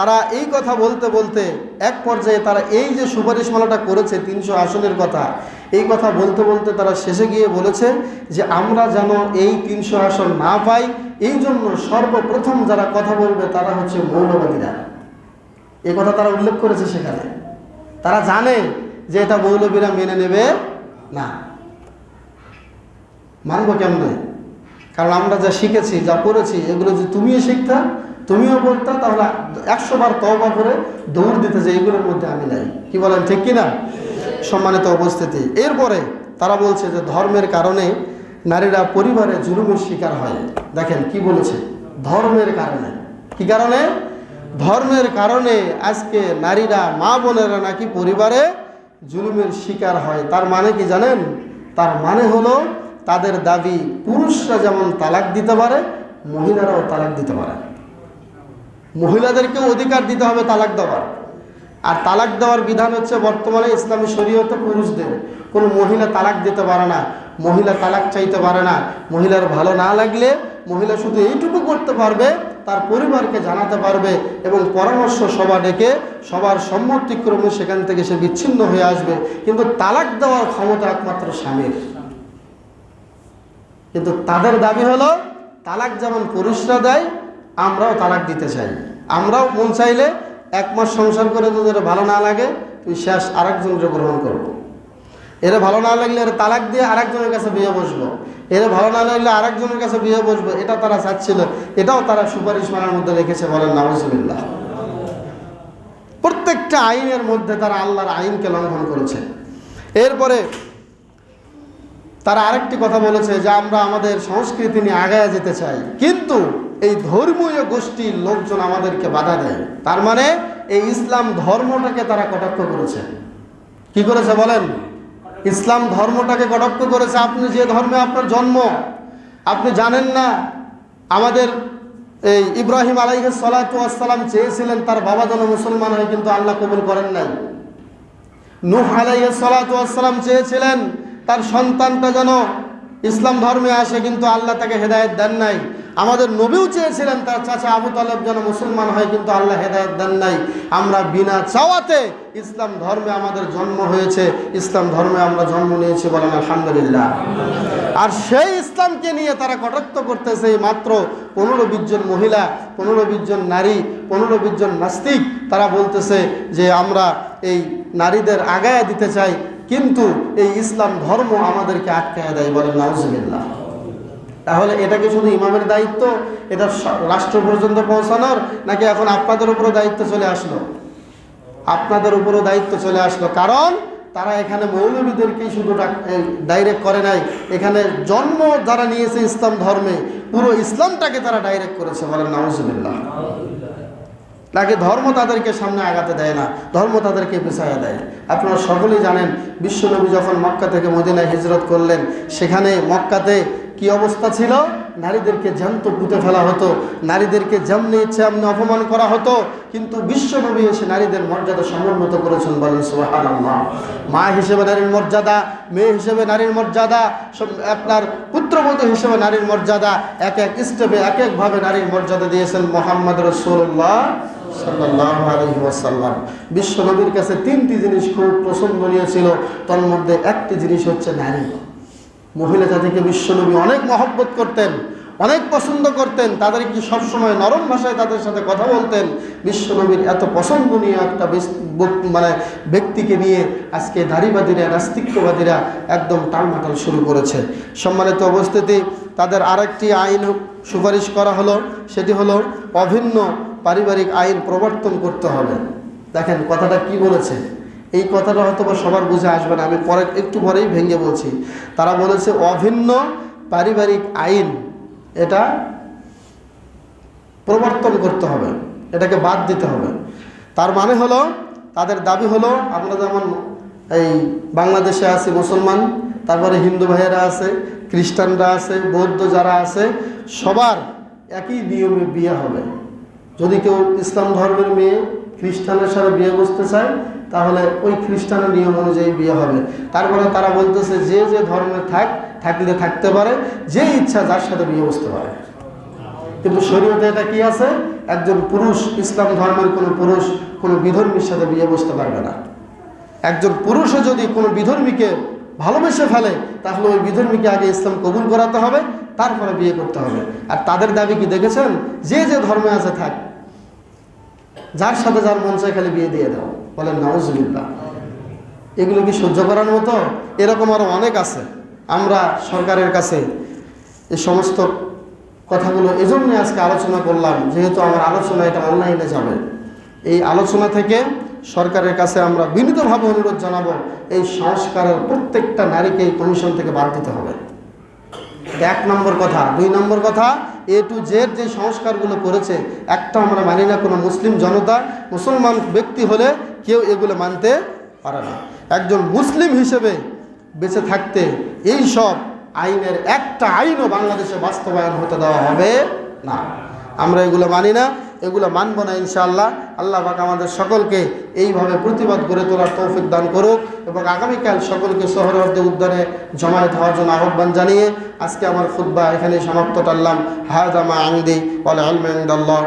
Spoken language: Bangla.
তারা এই কথা বলতে বলতে এক পর্যায়ে তারা এই যে সুপারিশমালাটা করেছে তিনশো আসনের কথা, এই কথা বলতে বলতে তারা শেষে গিয়ে বলেছে যে আমরা যেন এই তিনশো আসন না পাই, এই জন্য সর্বপ্রথম যারা কথা বলবে তারা হচ্ছে মৌলবাদীরা। এ কথা তারা উল্লেখ করেছে সেখানে। তারা জানে যে এটা মৌলবীরা মেনে নেবে না। মানব কেমনে? কারণ আমরা যা শিখেছি, যা পড়েছি, এগুলো যদি তুমিও শিখতা তুমিও বলতা, তাহলে একশো বার তবা করে দৌড় দিতে যে এগুলোর মধ্যে আমি নাই। কি বলেন, ঠিক কিনা? সম্মানিত উপস্থিতি। এরপরে তারা বলছে যে ধর্মের কারণে নারীরা পরিবারে জুলুমের শিকার হয়। দেখেন কি বলেছে? ধর্মের কারণে। কি কারণে? ধর্মের কারণে আজকে নারীরা, মা বোনেরা নাকি পরিবারে জুলুমের শিকার হয়। তার মানে কি জানেন? তার মানে হলো তাদের দাবি, পুরুষরা যেমন তালাক দিতে পারে, মহিলারাও তালাক দিতে পারে। মহিলাদেরকেও অধিকার দিতে হবে তালাক দেওয়ার। আর তালাক দেওয়ার বিধান হচ্ছে বর্তমানে ইসলামী শরীয়তে পুরুষদের কোনো মহিলা তালাক দিতে পারে না, মহিলা তালাক চাইতে পারে না, মহিলার ভালো না লাগলে মহিলা শুধু এইটুকু করতে পারবে, তার পরিবারকে জানাতে পারবে এবং পরামর্শ সভা ডেকে সবার সম্মতিক্রমে সেখান থেকে সে বিচ্ছিন্ন হয়ে আসবে। কিন্তু তালাক দেওয়ার ক্ষমতা একমাত্র স্বামীর। কিন্তু তাদের দাবি হলো, তালাক যেমন পুরুষরা দেয় আমরাও তালাক দিতে চাই। আমরাও মন চাইলে এক মাস সংসার করে তোদের ভালো না লাগে তুই শেষ আরেকজনকে গ্রহণ করব এরা ভালো না লাগলে এরা তালাক দিয়ে আরেকজনের কাছে বিয়ে বসবো। এরা ভালো না লাগলে আরেকজনের কাছে বিয়ে বসবো, এটা তারা চাচ্ছিল। এটাও তারা সুপারিশ মানার মধ্যে রেখেছে বলেন, নাউজুবিল্লাহ। প্রত্যেকটা আইনের মধ্যে তারা আল্লাহর আইনকে লঙ্ঘন করেছে। এরপরে তারা আরেকটি কথা বলেছে যে, আমরা আমাদের সংস্কৃতি নিয়ে আগায় যেতে চাই। কিন্তু এই ধর্মীয় গোষ্ঠীর লোকজন আমাদেরকে বাধা দেয়। তার মানে এই ইসলাম ধর্মটাকে তারা কটাক্ষ করেছে। কি করেছে বলেন? ইসলাম ধর্মটাকে কটাক্ষ করেছে, আপনি যে ধর্মে আপনার জন্ম, আপনি জানেন না, আমাদের এই ইব্রাহিম আলাইহ সালাতাম চেয়েছিলেন তার বাবা যেন মুসলমান হয়, কিন্তু আল্লাহ কবুল করেন নাই। নূহ আলাইহ সালাতাম চেয়েছিলেন তার সন্তানটা যেন ইসলাম ধর্মে আসে, কিন্তু আল্লাহ তাকে হেদায়ত দেন নাই। আমাদের নবীও চেয়েছিলেন, তার চাচা আবু তালেব যেন মুসলমান হয়, কিন্তু আল্লাহ হেদায়ত দেন নাই। আমরা বিনা চাওয়াতে ইসলাম ধর্মে আমাদের জন্ম হয়েছে, ইসলাম ধর্মে আমরা জন্ম নিয়েছি বলেন আলহামদুলিল্লাহ। আর সেই ইসলামকে নিয়ে তারা কটাক্ত করতেছে মাত্র পনেরো বিশ জন মহিলা পনেরো বিশ জন নারী পনেরো বিশ জন নাস্তিক, তারা বলতেছে যে আমরা এই নারীদের আগায় দিতে চাই, কিন্তু এই ইসলাম ধর্ম আমাদেরকে আটকায় দেয় বলেন নাউজুবিল্লাহ তাহলে এটা কি শুধু ইমামের দায়িত্ব, এটা রাষ্ট্র পর্যন্ত পৌঁছানোর, নাকি এখন আপনাদের উপরও দায়িত্ব চলে আসলো? আপনাদের উপরও দায়িত্ব চলে আসলো। কারণ তারা এখানে মৌলবীদেরকেই শুধু ডাইরেক্ট করে নাই। এখানে জন্ম যারা নিয়েছে ইসলাম ধর্মে, পুরো ইসলামটাকে তারা ডাইরেক্ট করেছে বলেন নাউজুবিল্লাহ। তাকে ধর্ম তাদেরকে সামনে আগাতে দেয় না, ধর্ম তাদেরকে পিছাইয়া দেয়। আপনারা সকলেই জানেন, বিশ্বনবী যখন মক্কা থেকে মদিনায় হিজরত করলেন, সেখানে মক্কাতে কি অবস্থা ছিল? নারীদেরকে জ্যান্ত পুঁতে ফেলা হতো, নারীদেরকে যেমনি ইচ্ছে এমনি অপমান করা হতো, কিন্তু বিশ্বনবী এসে নারীদের মর্যাদা সমুন্নত করেছেন বলেন মা হিসেবে নারীর মর্যাদা, মেয়ে হিসেবে নারীর মর্যাদা আপনার পুত্রবধূ হিসেবে নারীর মর্যাদা, এক এক স্টেপে এক একভাবে নারীর মর্যাদা দিয়েছেন মোহাম্মদ রসুল্লাহ বিশ্ব নবীর কাছে তিনটি জিনিস খুব প্রসঙ্গনীয় ছিল, তার মধ্যে একটি জিনিস হচ্ছে নারী। মহিলা জাতিকে বিশ্বনবী অনেক মহব্বত করতেন, অনেক পছন্দ করতেন তাদেরকে সবসময় নরম ভাষায় তাদের সাথে কথা বলতেন? বিশ্বনবীর এত পছন্দনীয় একটা মানে ব্যক্তিকে নিয়ে আজকে নারীবাদীরা নাস্তিক্যবাদীরা একদম টালমাটাল শুরু করেছে। সম্মানিত অবস্থিতি তাদের আরেকটি আইন সুপারিশ করা হলো, সেটি হলো অভিন্ন পারিবারিক আইন প্রবর্তন করতে হবে। দেখেন কথাটা কি বলেছে? এই কথাটা হয়তো সবার বুঝে আসবে না, আমি পরে একটু পরেই ভেঙে বলছি। তারা বলেছে, অভিন্ন পারিবারিক আইন, এটা প্রবর্তন করতে হবে, এটাকে বাদ দিতে হবে। তার মানে হলো, তাদের দাবি হলো, আমরা যেমন এই বাংলাদেশে আছি মুসলমান, তারপরে হিন্দু ভাইয়েরা আছে, খ্রিস্টানরা আছে, বৌদ্ধ যারা আছে, সবার একই নিয়মে বিয়ে হবে। যদি কেউ ইসলাম ধর্মের মেয়ে খ্রিস্টানের সাথে বিয়ে বসতে চায়, তাহলে ওই খ্রিস্টানের নিয়ম অনুযায়ী বিয়ে হবে। তারপরে তারা বলতেছে, যে যে ধর্মে থাক, থাকলে থাকতে পারে, যে ইচ্ছা যার সাথে বিয়ে বসতে পারে। কিন্তু শরীয়তে এটা কি আছে? একজন পুরুষ, ইসলাম ধর্মের কোনো পুরুষ, কোনো বিধর্মীর সাথে বিয়ে বসতে পারবে না। একজন পুরুষও যদি কোনো বিধর্মীকে ভালোবেসে ফেলে, তাহলে ওই বিধর্মীকে আগে ইসলাম কবুল করাতে হবে, তারপরে বিয়ে করতে হবে। আর তাদের দাবি কি দেখেছেন? যে যে ধর্মে আছে, থাক। যার সাথে যার মন চায় খালি বিয়ে দিয়ে দাও। বলেন, নাউজুবিল্লাহ। এগুলো কি সহ্য করার মতো? এরকম আরও অনেক আছে। আমরা সরকারের কাছে এ সমস্ত কথাগুলো এজন্যই আজকে আলোচনা করলাম, যেহেতু আমার আলোচনা এটা অনলাইনে যাবে। এই আলোচনা থেকে সরকারের কাছে আমরা বিনীতভাবে অনুরোধ জানাব, এই সংস্কারের প্রত্যেকটা নারীকে এই কমিশন থেকে বাদ দিতে হবে। এক নম্বর কথা। দুই নম্বর কথা এ টু জেড যে সংস্কারগুলো করেছে, একটা আমরা মানি না কোনো মুসলিম জনতা, মুসলমান ব্যক্তি হলে কেউ এগুলো মানতে পারে না। একজন মুসলিম হিসেবে বেঁচে থাকতে এই সব আইনের একটা আইনও বাংলাদেশে বাস্তবায়ন হতে দেওয়া হবে না। আমরা এগুলো মানি না। এগুলো মানব না ইনশাআল্লাহ। আল্লাহ পাক আমাদের সকলকে এইভাবে প্রতিবাদ গড়ে তোলার তৌফিক দান করুক এবং আগামীকাল সকলকে শহরবর্তী উদ্যানে জমায়েত হওয়ার জন্য আহ্বান জানিয়ে আজকে আমার খুদ্া এখানে সমাপ্ত টানলাম হায়দামা আংদি আলমেন্দাল্লাহ